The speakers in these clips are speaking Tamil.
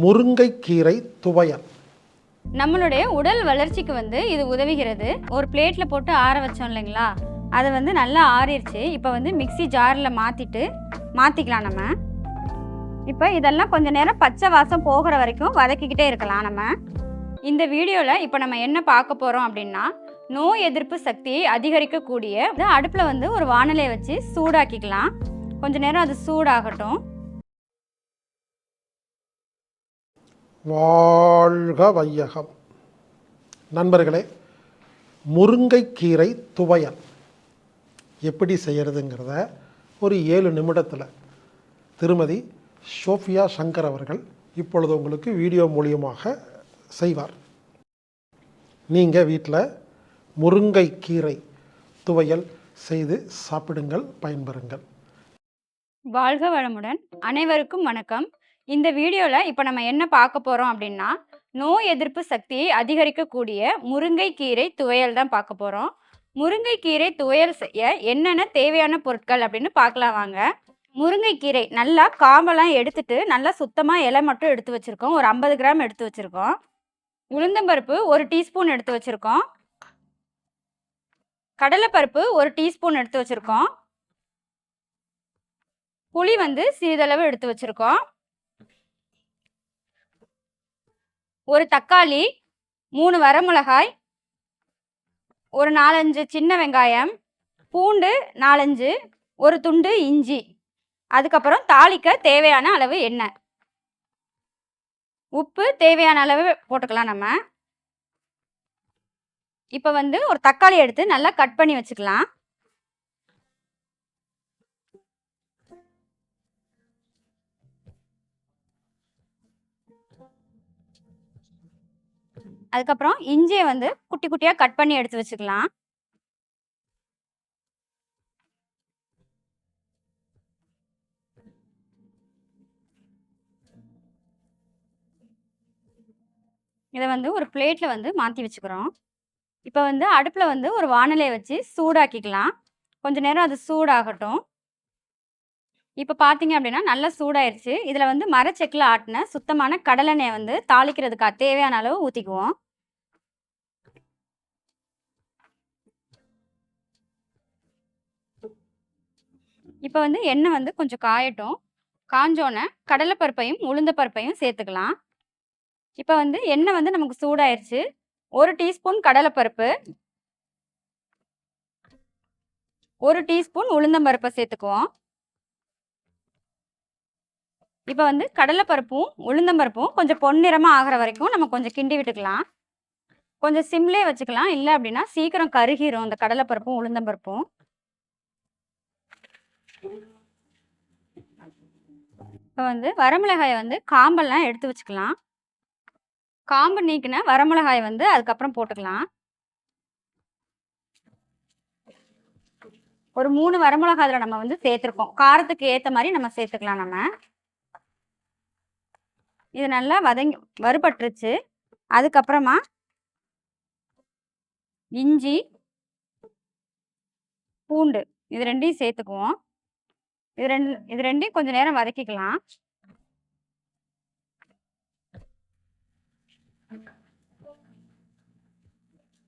முருங்கைக்கீரை துவையல். நம்மளுடைய உடல் வளர்ச்சிக்கு வந்து இது உதவுகிறது. ஒரு பிளேட்டில் போட்டு ஆற வச்சோம் இல்லைங்களா? அதை வந்து நல்லா ஆறிடுச்சு. இப்போ வந்து மிக்ஸி ஜாரில் மாற்றிட்டு மாற்றிக்கலாம் நம்ம. இப்போ இதெல்லாம் கொஞ்ச நேரம் பச்சை வாசம் போகிற வரைக்கும் வதக்கிக்கிட்டே இருக்கலாம் நம்ம. இந்த வீடியோவில் இப்போ நம்ம என்ன பார்க்க போகிறோம் அப்படின்னா நோய் எதிர்ப்பு சக்தியை அதிகரிக்கக்கூடிய அடுப்பில் வந்து ஒரு வானிலையை வச்சு சூடாக்கிக்கலாம். கொஞ்ச நேரம் அது சூடாகட்டும். வாழ்க வையகம். நண்பர்களே முருங்கைக்கீரை துவையல். எப்படி செய்கிறதுங்கிறத ஒரு ஏழு நிமிடத்தில் திருமதி ஷோஃபியா சங்கர் அவர்கள் இப்பொழுது உங்களுக்கு வீடியோ மூலியமாக செய்வார். நீங்கள் வீட்டில் முருங்கைக்கீரை துவையல் செய்து சாப்பிடுங்கள் பயன்பெறுங்கள். வாழ்க வளமுடன். அனைவருக்கும் வணக்கம். இந்த வீடியோவில் இப்போ நம்ம என்ன பார்க்க போகிறோம் அப்படின்னா நோய் எதிர்ப்பு சக்தியை அதிகரிக்கக்கூடிய முருங்கைக்கீரை துவையல் தான் பார்க்க போகிறோம் முருங்கைக்கீரை துவையல் செய்ய என்னென்ன தேவையான பொருட்கள் அப்படின்னு பார்க்கலாம் வாங்க. முருங்கைக்கீரை நல்லா காம்பெல்லாம் எடுத்துட்டு நல்லா சுத்தமாக இலை மட்டும் எடுத்து வச்சுருக்கோம். ஒரு ஐம்பது கிராம் எடுத்து வச்சுருக்கோம். உளுந்தம்பருப்பு ஒரு டீஸ்பூன் எடுத்து வச்சுருக்கோம். கடலைப்பருப்பு ஒரு டீஸ்பூன் எடுத்து வச்சுருக்கோம். புளி வந்து சிறிதளவு எடுத்து வச்சுருக்கோம். ஒரு தக்காளி மூணு வரமிளகாய் ஒரு நாலஞ்சு சின்ன வெங்காயம் பூண்டு நாலஞ்சு ஒரு துண்டு இஞ்சி அதுக்கப்புறம் தாளிக்க தேவையான அளவு எண்ணெய். உப்பு தேவையான அளவு போட்டுக்கலாம் நம்ம. இப்போ வந்து ஒரு தக்காளி எடுத்து நல்லா கட் பண்ணி வச்சுக்கலாம். அதுக்கப்புறம் இஞ்சியை வந்து குட்டி குட்டியாக கட் பண்ணி எடுத்து வச்சுக்கலாம். இதை வந்து ஒரு பிளேட்டில் வந்து மாற்றி வச்சுக்கிறோம். இப்போ வந்து அடுப்பில் வந்து ஒரு வானிலையை வச்சு சூடாக்கிக்கலாம். கொஞ்ச நேரம் அது சூடாகட்டும். இப்போ பார்த்தீங்க அப்படின்னா நல்லா சூடாயிருச்சு. இதில் வந்து மரச்செக்கில் ஆட்டின சுத்தமான கடலெண்ணெயை வந்து தாளிக்கிறதுக்காக தேவையான அளவு ஊற்றிக்குவோம் இப்போ வந்து எண்ணெய் வந்து கொஞ்சம் காயட்டும். காஞ்சோன்னே கடலைப்பருப்பையும் உளுந்த பருப்பையும் சேர்த்துக்கலாம். இப்போ வந்து எண்ணெய் வந்து நமக்கு சூடாயிருச்சு. ஒரு டீஸ்பூன் கடலைப்பருப்பு ஒரு டீஸ்பூன் உளுந்தம்பருப்பை சேர்த்துக்குவோம். இப்போ வந்து கடலைப்பருப்பும் உளுந்தம்பருப்பும் கொஞ்சம் பொன்னிறமாக ஆகிற வரைக்கும் நம்ம கொஞ்சம் கிண்டி விட்டுக்கலாம். கொஞ்சம் சிம்லே வச்சுக்கலாம். இல்லை அப்படின்னா சீக்கிரம் கருகிரும் இந்த கடலைப்பருப்பும் உளுந்தம்பருப்பும். இப்போ வந்து வரமிளகாயை வந்து காம்பெல்லாம் எடுத்து வச்சுக்கலாம். காம்பு நீக்கின வரமிளகாயை வந்து அதுக்கப்புறம் போட்டுக்கலாம். ஒரு மூணு வரமிளகாய் அதில் நம்ம வந்து சேர்த்துருக்கோம். காரத்துக்கு ஏற்ற மாதிரி நம்ம சேர்த்துக்கலாம் நம்ம. இது நல்லா வதங்கி வறுபட்டுருச்சு. அதுக்கப்புறமா இஞ்சி பூண்டு இது ரெண்டையும் சேர்த்துக்குவோம். இது ரெண்டு இது ரெண்டையும் கொஞ்சம் நேரம் வதக்கிக்கலாம்.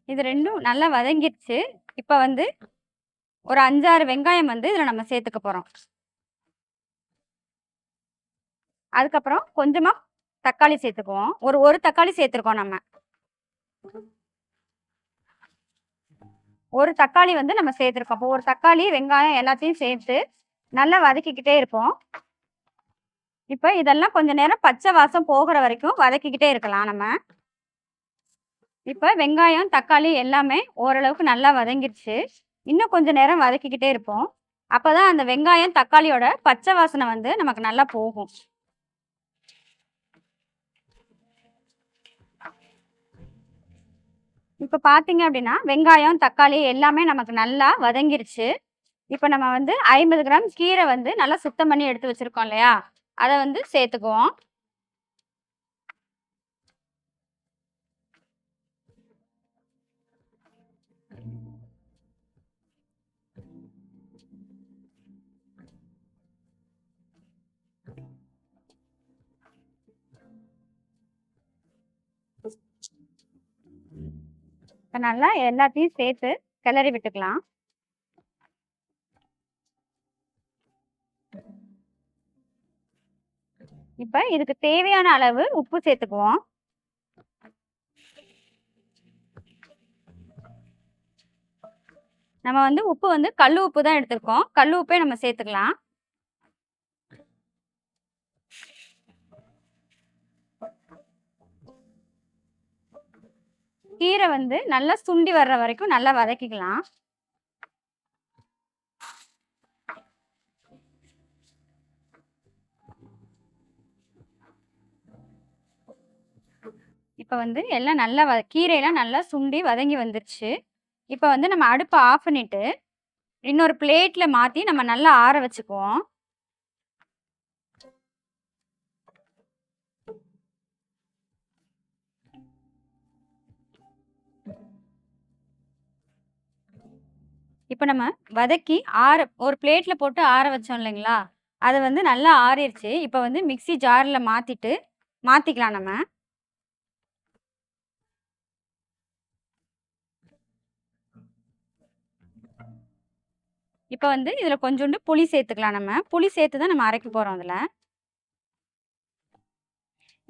இது ரெண்டும் நல்லா வதங்கிடுச்சு இப்போ வந்து ஒரு அஞ்சாறு வெங்காயம் வந்து இதில் நம்ம சேர்த்துக்க போகிறோம் அதுக்கப்புறம் கொஞ்சமாக தக்காளி சேர்த்துக்குவோம். ஒரு ஒரு தக்காளி சேர்த்துருக்கோம் நம்ம. ஒரு தக்காளி வந்து நம்ம சேர்த்துருக்கோம். அப்போ ஒரு தக்காளி வெங்காயம் எல்லாத்தையும் சேர்த்து நல்லா வதக்கிக்கிட்டே இருப்போம். இப்போ இதெல்லாம் கொஞ்ச நேரம் பச்சை வாசம் போகிற வரைக்கும் வதக்கிக்கிட்டே இருக்கலாம் நம்ம. இப்போ வெங்காயம் தக்காளி எல்லாமே ஓரளவுக்கு நல்லா வதங்கிருச்சு. இன்னும் கொஞ்ச நேரம் வதக்கிக்கிட்டே இருப்போம். அப்போதான் அந்த வெங்காயம் தக்காளியோட பச்சை வாசனை வந்து நமக்கு நல்லா போகும். இப்போ பார்த்தீங்க அப்படின்னா வெங்காயம் தக்காளி எல்லாமே நமக்கு நல்லா வதங்கிருச்சு. இப்போ நம்ம வந்து ஐம்பது கிராம் கீரை வந்து நல்லா சுத்தம் பண்ணி எடுத்து வச்சிருக்கோம் இல்லையா? அதை வந்து சேர்த்துக்குவோம். இப்போ நல்லா எல்லாத்தையும் சேர்த்து கிளறி விட்டுக்கலாம். இப்போ இதுக்கு தேவையான அளவு உப்பு சேர்த்துக்குவோம். நம்ம வந்து உப்பு வந்து கல் உப்பு தான் எடுத்திருக்கோம். கல் உப்பே நம்ம சேர்த்துக்கலாம். கீரை வந்து நல்லா சுண்டி வர்ற வரைக்கும் நல்லா வதக்கிக்கலாம். இப்போ வந்து எல்லாம் நல்லா வ கீரையெல்லாம் நல்லா சுண்டி வதங்கி வந்துருச்சு. இப்போ வந்து நம்ம அடுப்பை ஆஃப் பண்ணிட்டு இன்னொரு பிளேட்டில் மாற்றி நம்ம நல்லா ஆற வச்சுக்குவோம். இப்போ நம்ம வதக்கி ஆற ஒரு பிளேட்டில் போட்டு ஆற வச்சோம் இல்லைங்களா? அது வந்து நல்லா ஆறிடுச்சு இப்போ வந்து மிக்ஸி ஜாரில் மாற்றிட்டு மாற்றிக்கலாம் நம்ம. இப்போ வந்து இதில் கொஞ்சோண்டு புளி சேர்த்துக்கலாம் நம்ம. புளி சேர்த்து தான் நம்ம அரைக்க போகிறோம் அதில்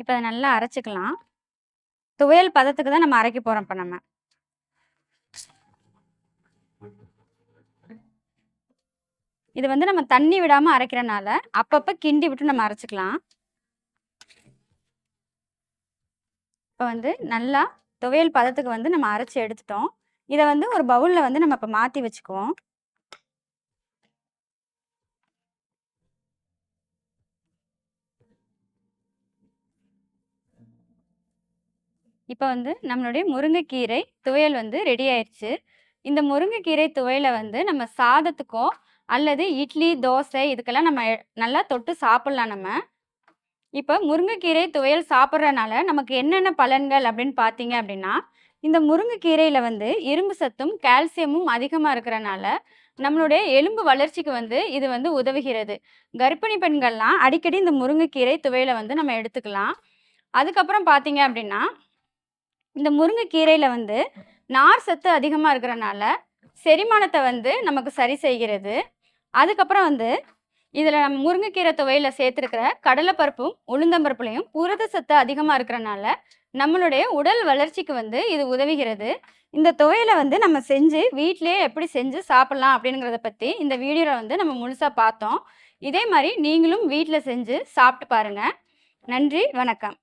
இப்போ அதை நல்லா அரைச்சிக்கலாம். துவையல் பதத்துக்கு தான் நம்ம அரைக்க போகிறோம் இப்போ நம்ம. இது வந்து நம்ம தண்ணி விடாமல் அரைக்கிறனால அப்பப்போ கிண்டி விட்டு நம்ம அரைச்சிக்கலாம். இப்போ வந்து நல்லா துவையல் பதத்துக்கு வந்து நம்ம அரைச்சி எடுத்துட்டோம். இதை வந்து ஒரு பவுலில் வந்து நம்ம இப்போ மாற்றி வச்சுக்குவோம். இப்போ வந்து நம்மளுடைய முருங்கைக்கீரை துவையல் வந்து ரெடி ஆயிடுச்சு இந்த முருங்கைக்கீரை துவையலை வந்து நம்ம சாதத்துக்கோ அல்லது இட்லி தோசை இதுக்கெல்லாம் நம்ம நல்லா தொட்டு சாப்பிட்லாம் நம்ம. இப்போ முருங்கைக்கீரை துவையல் சாப்பிட்றனால நமக்கு என்னென்ன பலன்கள் அப்படின்னு பார்த்தீங்க அப்படின்னா இந்த முருங்கைக்கீரையில் வந்து இரும்பு சத்தும் கால்சியமும் அதிகமாக இருக்கிறனால நம்மளுடைய எலும்பு வளர்ச்சிக்கு வந்து இது வந்து உதவுகிறது. கர்ப்பிணி பெண்கள்லாம் அடிக்கடி இந்த முருங்கைக்கீரை துவையலை வந்து நம்ம எடுத்துக்கலாம். அதுக்கப்புறம் பார்த்தீங்க அப்படின்னா இந்த முருங்கைக்கீரையில் வந்து நார் சத்து அதிகமாக இருக்கிறனால செரிமானத்தை வந்து நமக்கு சரி செய்கிறது. அதுக்கப்புறம் வந்து இதில் நம்ம முருங்கைக்கீரை துவையில் சேர்த்துருக்கிற கடலைப்பருப்பும் உளுந்தம்பருப்புலையும் புரத சத்து அதிகமாக இருக்கிறனால நம்மளுடைய உடல் வளர்ச்சிக்கு வந்து இது உதவுகிறது. இந்த துவையில வந்து நம்ம செஞ்சு வீட்டிலே எப்படி செஞ்சு சாப்பிட்லாம் அப்படிங்கிறத பற்றி இந்த வீடியோவில் வந்து நம்ம முழுசாக பார்த்தோம். இதே மாதிரி நீங்களும் வீட்டில் செஞ்சு சாப்பிட்டு பாருங்கள் நன்றி வணக்கம்.